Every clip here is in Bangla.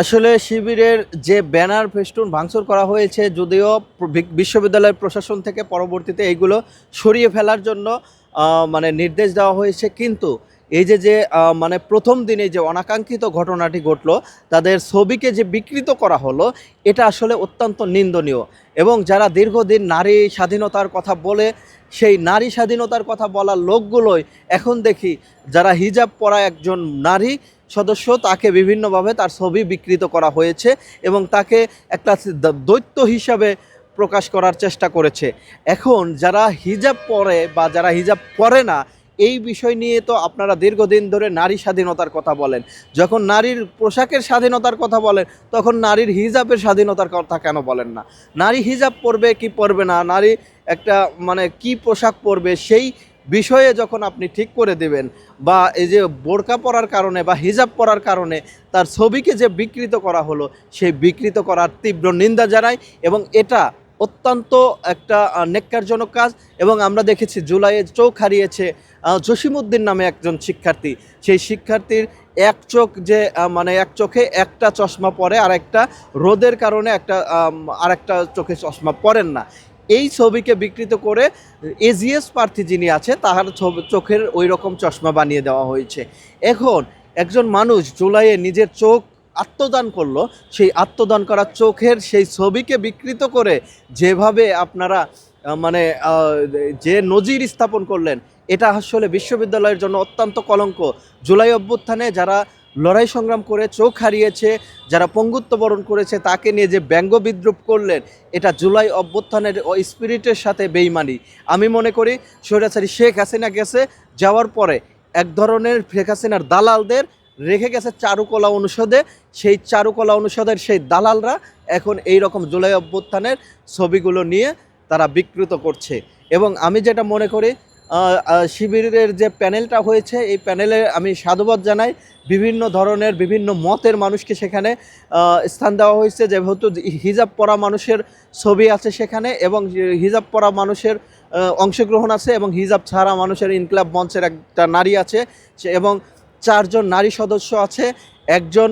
আসলে শিবিরের যে ব্যানার ফেস্টুন ভাঙচুর করা হয়েছে, যদিও বিশ্ববিদ্যালয়ের প্রশাসন থেকে পরবর্তীতে এইগুলো সরিয়ে ফেলার জন্য মানে নির্দেশ দেওয়া হয়েছে। কিন্তু এই যে যে মানে প্রথম দিনে যে অনাকাঙ্ক্ষিত ঘটনাটি ঘটলো, তাদের ছবিকে যে বিকৃত করা হলো, এটা আসলে অত্যন্ত নিন্দনীয়। এবং যারা দীর্ঘদিন নারী স্বাধীনতার কথা বলে, সেই নারী স্বাধীনতার কথা বলা লোকগুলোই এখন দেখি, যারা হিজাব পরা একজন নারী সদস্য তাকে বিভিন্নভাবে তার ছবি বিকৃত করা হয়েছে এবং তাকে একটা দৈত্য হিসাবে প্রকাশ করার চেষ্টা করেছে। এখন যারা হিজাব পরে বা যারা হিজাব পরে না, এই বিষয় নিয়ে তো আপনারা দীর্ঘদিন ধরে নারী স্বাধীনতার কথা বলেন। যখন নারীর পোশাকের স্বাধীনতার কথা বলেন, তখন নারীর হিজাবের স্বাধীনতার কথা কেন বলেন না? নারী হিজাব পরবে কি পরবে না? নারী একটা মানে কি পোশাক পরবে? সেই বিষয়ে যখন আপনি ঠিক করে দেবেন বা এই যে বোরকা পরার কারণে বা হিজাব পরার কারণে তার ছবিকে যে বিকৃত করা হলো সেই বিকৃত করার তীব্র নিন্দা জানায় এবং এটা অত্যন্ত একটা নেক্কারজনক কাজ এবং আমরা দেখেছি জুলাইয়ে চোখ হারিয়েছে আহ, জসিমউদ্দিন নামে একজন শিক্ষার্থী। সেই শিক্ষার্থীর এক চোখ যে মানে এক চোখে একটা চশমা পরে আর একটা রোদের কারণে একটা আর একটা চোখে চশমা পরেন না। এই ছবিকে বিকৃত করে এজিএস প্রার্থী যিনি আছে তাহার চোখের ওই রকম চশমা বানিয়ে দেওয়া হয়েছে। এখন একজন মানুষ জুলাইয়ে নিজের চোখ আত্মদান করল, সেই আত্মদান করা চোখের সেই ছবিকে বিকৃত করে যেভাবে আপনারা মানে যে নজির স্থাপন করলেন, এটা আসলে বিশ্ববিদ্যালয়ের জন্য অত্যন্ত কলঙ্ক। জুলাই অভ্যুত্থানে যারা লড়াই সংগ্রাম করে চোখ হারিয়েছে, যারা পঙ্গুত্ব বরণ করেছে তাকে নিয়ে যে ব্যঙ্গ বিদ্রুপ করলেন, এটা জুলাই অভ্যুত্থানের স্পিরিটের সাথে বেইমানি। আমি মনে করি স্বৈরাচারী শেখ হাসিনা গেছে, যাওয়ার পরে এক ধরনের শেখ হাসিনার দালালদের রেখে গেছে চারুকলা অনুষদে, সেই চারুকলা অনুষদের সেই দালালরা এখন এই রকম জুলাই অভ্যুত্থানের ছবিগুলো নিয়ে তারা বিকৃত করছে। এবং আমি যেটা মনে করি শিবিরের যে প্যানেলটা হয়েছে, এই প্যানেলে আমি সাধুবাদ জানাই। বিভিন্ন ধরনের, বিভিন্ন মতের মানুষকে সেখানে স্থান দেওয়া হয়েছে। যেহেতু হিজাব পরা মানুষের ছবি আছে সেখানে এবং হিজাব পরা মানুষের অংশগ্রহণ আছে এবং হিজাব ছাড়া মানুষের ইনকলাব মঞ্চের একটা নারী আছে এবং চারজন নারী সদস্য আছে, একজন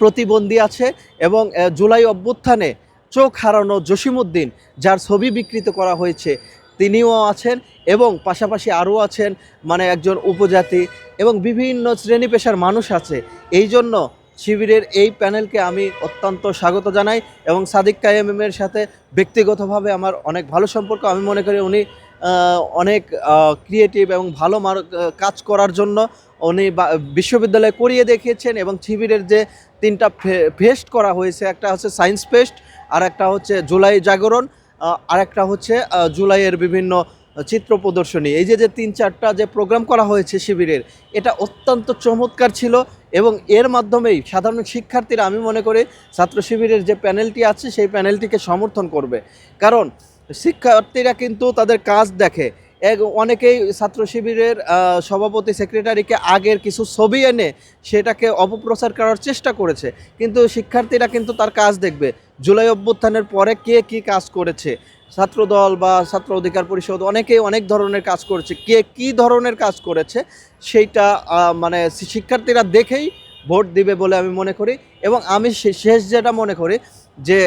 প্রতিবন্ধী আছে এবং জুলাই অভ্যুত্থানে চোখ হারানো জসিমুদ্দিন যার ছবি বিকৃত করা হয়েছে। তিনিও আছেন এবং পাশাপাশি আরও আছেন মানে একজন উপজাতি এবং বিভিন্ন শ্রেণি পেশার মানুষ আছে। এই জন্য শিবিরের এই প্যানেলকে আমি অত্যন্ত স্বাগত জানাই এবং সাদিক কায়েমের সাথে ব্যক্তিগতভাবে আমার অনেক ভালো সম্পর্ক। আমি মনে করি উনি অনেক ক্রিয়েটিভ এবং ভালো কাজ করার জন্য উনি বিশ্ববিদ্যালয়ে করিয়ে দেখিয়েছেন এবং শিবিরের যে তিনটা ফেস্ট করা হয়েছে, একটা হচ্ছে সায়েন্স ফেস্ট আর একটা হচ্ছে জুলাই জাগরণ। আহ, আর একটা হচ্ছে জুলাইয়ের বিভিন্ন চিত্র প্রদর্শনী। এই যে যে তিন চারটা যে প্রোগ্রাম করা হয়েছে শিবিরের এটা অত্যন্ত চমৎকার ছিল এবং এর মাধ্যমেই সাধারণ শিক্ষার্থীরা আমি মনে করি ছাত্র শিবিরের যে প্যানেলটি আছে সেই প্যানেলটিকে সমর্থন করবে। কারণ শিক্ষার্থীরা কিন্তু তাদের কাজ দেখে। এক অনেকেই ছাত্র শিবিরের সভাপতি সেক্রেটারিকে আগের কিছু ছবি এনে সেটাকে অপপ্রচার করার চেষ্টা করেছে। কিন্তু শিক্ষার্থীরা কিন্তু তার কাজ দেখবে। জুলাই অভ্যুত্থানের পরে কে কি কাজ করেছে? ছাত্রদল বা ছাত্র অধিকার পরিষদ অনেকেই অনেক ধরনের কাজ করেছে। কে কি ধরনের কাজ করেছে সেইটা মানে শিক্ষার্থীরা দেখেই ভোট দিবে বলে আমি মনে করি এবং আমি শেষ যেটা মনে করি যে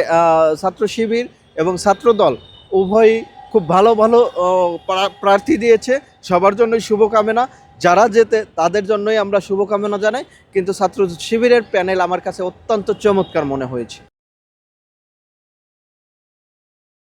ছাত্র শিবির এবং ছাত্রদল উভয়ই খুব ভালো ভালো প্রার্থী দিয়েছে। সবার জন্যই শুভকামনা। যারা যেতে, তাদের জন্যই আমরা শুভকামনা জানাই। কিন্তু ছাত্র শিবিরের প্যানেল আমার কাছে অত্যন্ত চমৎকার মনে হয়েছে।